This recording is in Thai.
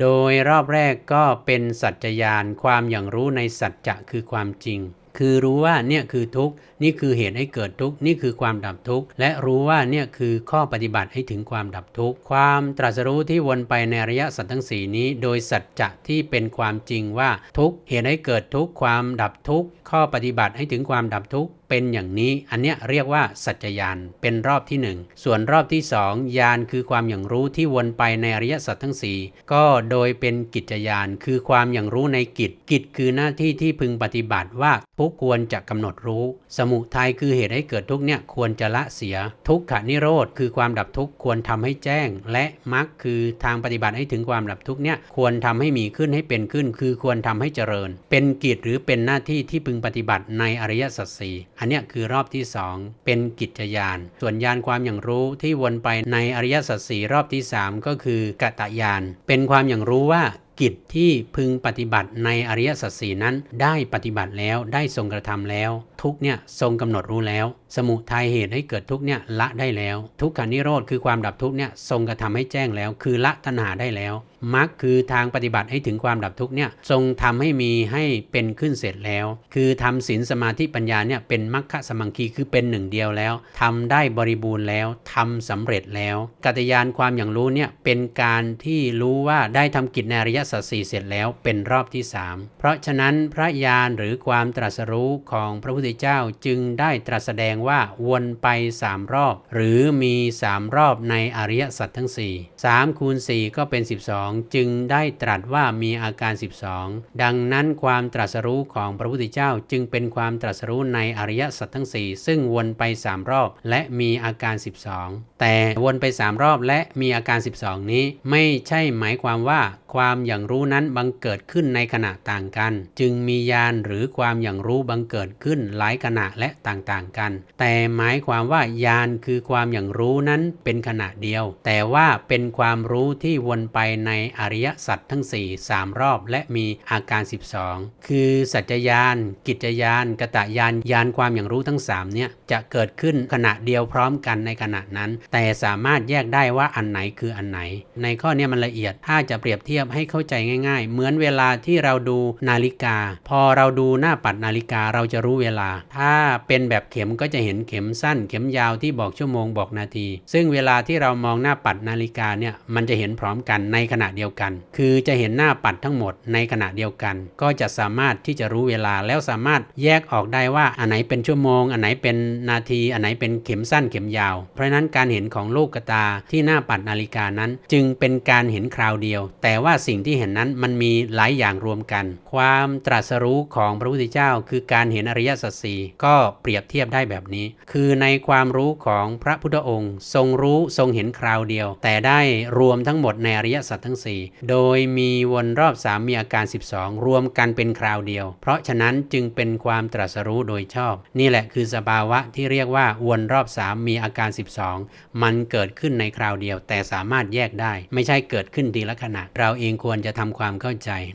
โดยรอบแรกก็เป็นสัจจยานความอย่างรู้ในสัจจะคือความจริงคือรู้ว่าเนี่ยคือทุกข์นี่คือเหตุให้เกิดทุกข์นี่คือความดับทุกข์และรู้ว่าเนี่ยคือข้อปฏิบัติให้ถึงความดับทุกข์ความตรัสรู้ที่วนไปในอริยสัจทั้งสี่นี้ โดยสัจจะที่เป็นความจริงว่าทุกข์เหตุให้เกิดทุกข์ความดับทุกข์ข้อปฏิบัติให้ถึงความดับทุกข์เป็นอย่างนี้ อันเนี้ยเรียกว่าสัจจญาณเป็นรอบที่หนึ่งส่วนรอบที่สองญาณคือความอย่างรู้ที่วนไปในอริยสัจทั้งสี่ก็โดยเป็นกิจญาณคือความอย่างรู้ในกิจ กิจคือหน้าที่ที่พึงปฏิบัติว่าทุกควรจะกำหนดรู้ สมุทัยคือเหตุให้เกิดทุกเนี่ยควรจะละเสีย ทุกขนิโรธคือความดับทุกข์ควรทำให้แจ้ง และมรรคคือทางปฏิบัติให้ถึงความดับทุกข์เนี่ยควรทำให้มีขึ้นให้เป็นขึ้น คือควรทำให้เจริญ เป็นกิจหรือเป็นหน้าที่ที่พึงปฏิบัติในอริยสัจสี่อันเนี้ยคือรอบที่สองเป็นกิจญาณส่วนญาณความอย่างรู้ที่วนไปในอริยสัจสี่รอบที่สามก็คือกตญาณเป็นความอย่างรู้ว่า กิจที่พึงปฏิบัติในอริยสัจสีนั้น ได้ปฏิบัติแล้วได้ทรงกระทำแล้ว ทุกเนี่ยทรงกำหนดรู้แล้ว สมุทัยเหตุให้เกิดทุกเนี่ยละได้แล้ว ทุกขานิโรธคือความดับทุกเนี่ยทรงกระทำให้แจ้งแล้ว คือละตัณหาได้แล้วมรรคคือทางปฏิบัติให้ถึงความดับทุกเนี่ยทรงทำให้มีให้เป็นขึ้นเสร็จแล้ว คือทำศีลสมาธิปัญญาเนี่ยเป็นมรรคสมังคีคือเป็นหนึ่งเดียวแล้วทำได้บริบูรณ์แล้วทำสำเร็จแล้ว กัตยานความอย่างรู้เนี่ยเป็นการที่รู้ว่าได้ทำกิจในอริยสัจสี่เสร็จแล้วเป็นรอบที่3เพราะฉะนั้นพระญาณหรือความตรัสรู้ของพระพุทธเจ้าจึงได้ตรัสแสดงว่าวนไป3รอบ หรือมี3รอบในอริยสัจทั้ง4 3คูณ4ก็เป็น 12 จึงได้ตรัสว่ามีอาการ 12 ดังนั้นความตรัสรู้ของพระพุทธเจ้าจึงเป็นความตรัสรู้ในอริยสัจทั้ง4ซึ่งวนไป3รอบและมีอาการ 12 แต่วนไป3รอบและมีอาการ 12 นี้ไม่ใช่หมายความว่าความอย่างรู้นั้นบังเกิดขึ้นในขณะต่างกัน จึงมีญาณหรือความอย่างรู้บังเกิดขึ้นหลายขณะและต่างๆกัน แต่หมายความว่าญาณคือความอย่างรู้นั้นเป็นขณะเดียว แต่ว่าเป็นความรู้ที่วนไปในอริยสัจทั้ง 4 3 รอบ และมีอาการ 12 คือสัจจญาณกิจญาณกตญาณญาณความอย่างรู้ทั้ง3เนี่ยจะเกิดขึ้นขณะเดียวพร้อมกันในขณะนั้น แต่สามารถแยกได้ว่าอันไหนคืออันไหน ในข้อนี้มันละเอียดถ้าจะเปรียบเทียบให้เข้าใจง่าย ๆ เหมือนเวลาที่เราดูนาฬิกา พอเราดูหน้าปัดนาฬิกาเราจะรู้เวลา ถ้าเป็นแบบเข็มก็จะเห็นเข็มสั้น เข็มยาวที่บอกชั่วโมงบอกนาที ซึ่งเวลาที่เรามองหน้าปัดนาฬิกาเนี่ยมันจะเห็นพร้อมกันในขณะเดียวกัน คือจะเห็นหน้าปัดทั้งหมดในขณะเดียวกัน ก็จะสามารถที่จะรู้เวลาแล้วสามารถแยกออกได้ว่าอันไหนเป็นชั่วโมง อันไหนเป็นนาที อันไหนเป็นเข็มสั้นเข็มยาว เพราะฉะนั้นการเห็นของลูกตาที่หน้าปัดนาฬิกานั้น จึงเป็นการเห็นคราวเดียว แต่ว่าว่าสิ่งที่เห็นนั้นมันมีหลายอย่างรวมกัน ความตรัสรู้ของพระพุทธเจ้า คือการเห็นอริยสัจสี่ก็เปรียบเทียบได้แบบนี้ คือในความรู้ของพระพุทธองค์ ทรงรู้ทรงเห็นคราวเดียว แต่ได้รวมทั้งหมดในอริยสัจทั้ง 4 โดยมีวนรอบ3มีอาการ 12 รวมกันเป็นคราวเดียว เพราะฉะนั้นจึงเป็นความตรัสรู้โดยชอบ นี่แหละคือสภาวะที่เรียกว่าวนรอบ3มีอาการ 12 มันเกิดขึ้นในคราวเดียว แต่สามารถแยกได้ ไม่ใช่เกิดขึ้นทีละขณะเราเองควรจะทำความเข้าใจ